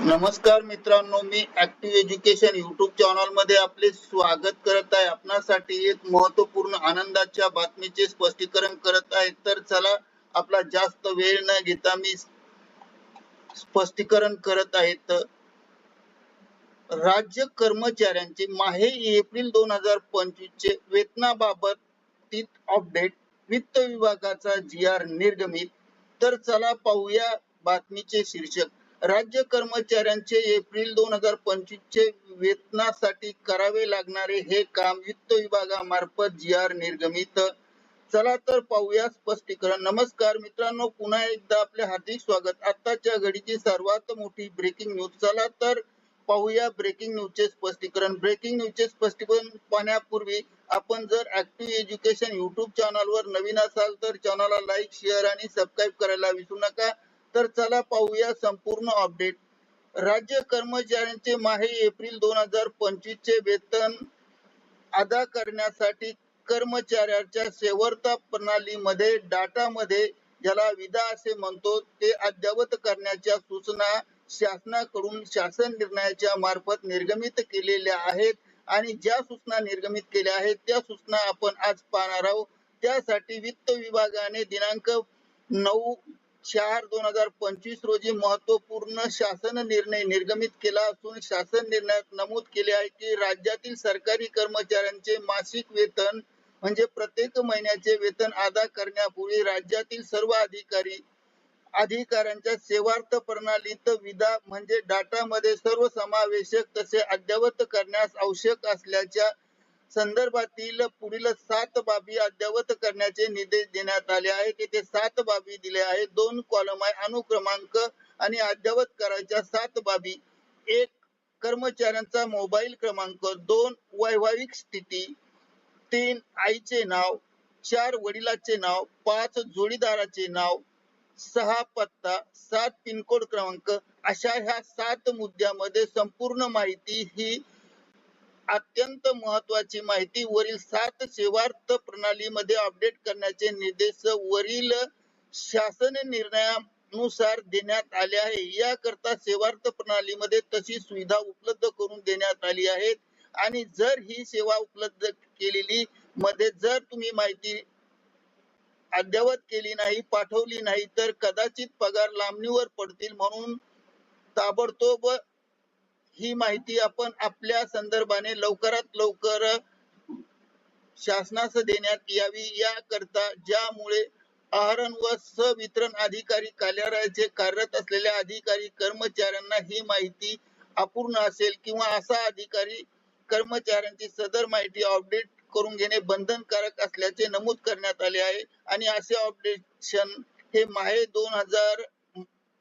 नमस्कार मित्रांनो मी ऍक्टिव्ह एज्युकेशन युट्यूब चॅनलमध्ये आपले स्वागत करत आहे. आपणासाठी एक महत्त्वपूर्ण आनंदाच्या बातमीचे स्पष्टीकरण करत आहे. तर चला आपला जास्त वेळ न घेता मी स्पष्टीकरण करत आहे. राज्य कर्मचाऱ्यांचे माहे एप्रिल दोन हजार पंचवीस चे वेतनाबाबत अपडेट वित्त विभागाचा जी आर निर्गमित. तर चला पाहूया बातमीचे शीर्षक. राज्य कर्मचाऱ्यांचे एप्रिल दोन हजार पंचवीस चे वेतनासाठी करावे लागणारे हे काम वित्त विभागामार्फत जी आर निर्गमित. चला तर पाहूया स्पष्टीकरण. नमस्कार मित्रांनो पुन्हा एकदा आपले हार्दिक स्वागत. आताच्या घडीची सर्वात मोठी ब्रेकिंग न्यूज चला तर पाहूया ब्रेकिंग न्यूजचे स्पष्टीकरण. ब्रेकिंग न्यूजचे स्पष्टीकरण पाहण्यापूर्वी आपण जर ऍक्टिव्ह एज्युकेशन युट्यूब चॅनलवर नवीन असाल तर चॅनलला लाईक शेअर आणि सबस्क्राईब करायला विसरू नका. तर चला पाहूया संपूर्ण अपडेट राज्य कर्मचाऱ्यांचे माहे एप्रिल दोन हजार पंचवीस चे वेतन अदा करण्यासाठी कर्मचाऱ्याच्या सेवर्ता प्रणालीमध्ये डाटामध्ये ज्याला विदा असे म्हणतो ते अद्यावत करण्याच्या सूचना शासनाकडून शासन निर्णयाच्या मार्फत निर्गमित केलेल्या आहेत आणि ज्या सूचना निर्गमित केल्या आहेत त्या सूचना आपण आज पाहणार आहोत. त्यासाठी वित्त विभागाने दिनांक नऊ चार दोन हजार पंचवीस रोजी महत्त्वपूर्ण शासन निर्णय निर्गमित केला असून शासन निर्णयात नमूद केले आहे की राज्यातील सरकारी कर्मचाऱ्यांचे मासिक वेतन म्हणजे प्रत्येक महिन्याचे वेतन अदा करण्यापूर्वी राज्यातील सर्व अधिकारी अधिकाऱ्यांच्या सेवार्थ प्रणालीत विधा म्हणजे डाटामध्ये सर्व समावेशक तसे अद्ययावत करण्यास आवश्यक असल्याच्या संदर्भातील पुढील सात बाबी अद्यावत करण्याचे निर्देश देण्यात आले आहेत. येथे सात बाबी दिल्या आहेत. दोन कॉलम आहे. अनुक्रमांक आणि अद्यावत करायच्या सात बाबी. एक कर्मचाऱ्यांचा मोबाईल क्रमांक. दोन वैवाहिक स्थिती. तीन आईचे नाव. चार वडिलाचे नाव. पाच जोडीदाराचे नाव. सहा पत्ता. सात पिनकोड क्रमांक. अशा ह्या सात मुद्द्यामध्ये संपूर्ण माहिती ही अत्यंत महत्वाची माहिती. वरील सात सेवार्थ प्रणालीमध्ये अपडेट करण्याचे निर्देश वरील शासन निर्णयानुसार देण्यात आले आहे. याकरता सेवार्थ प्रणालीमध्ये तशी सुविधा उपलब्ध करून देण्यात आली आहे आणि जर ही सेवा उपलब्ध केलेली मध्ये जर तुम्ही माहिती अद्ययावत केली नाही पाठवली नाही तर कदाचित पगार लांबणीवर पडतील म्हणून ताबडतोब ही माहिती आपण आपल्या संदर्भाने लवकरात लवकर शासनास देण्यात यावी याकरता ज्यामुळे आहरण व सवितरण अधिकारी कार्यालयाचे कार्यरत असलेल्या अधिकारी कर्मचाऱ्यांना ही माहिती अपूर्ण असेल किंवा असा अधिकारी कर्मचाऱ्यांची सदर माहिती अपडेट करून घेणे बंधनकारक असल्याचे नमूद करण्यात आले आहे. आणि असे अपडेशन हे माहे दोन हजार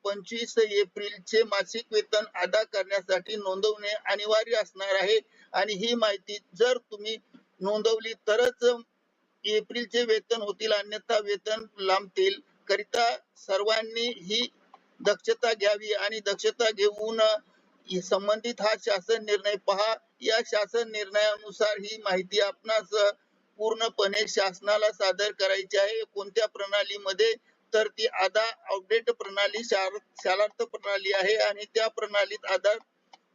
पंचवीस एप्रिलचे मासिक वेतन अदा करण्यासाठी नोंदवणे अनिवार्य असणार आहे. आणि ही माहिती जर तुम्ही नोंदवली तरच एप्रिलचे वेतन होतील. अन्यथा वेतन लांबतील. करिता सर्वांनी ही दक्षता घ्यावी आणि दक्षता घेऊन संबंधित हा शासन निर्णय पहा. या शासन निर्णयानुसार ही माहिती आपणास पूर्णपणे शासनाला सादर करायची आहे. कोणत्या प्रणालीमध्ये तर ती आधा अपडेट प्रणाली शालार्थ प्रणाली आहे आणि त्या प्रणालीत आधार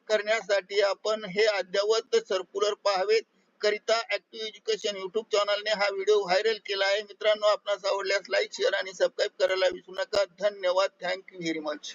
करण्यासाठी आपण हे अद्यावत सर्क्युलर पाहावेत करिता ऍक्टिव्ह एज्युकेशन युट्यूब चॅनलने हा व्हिडिओ व्हायरल केला आहे. मित्रांनो आपणास आवडल्यास लाईक शेअर आणि सबस्क्राईब करायला विसरू नका. धन्यवाद. Thank you very much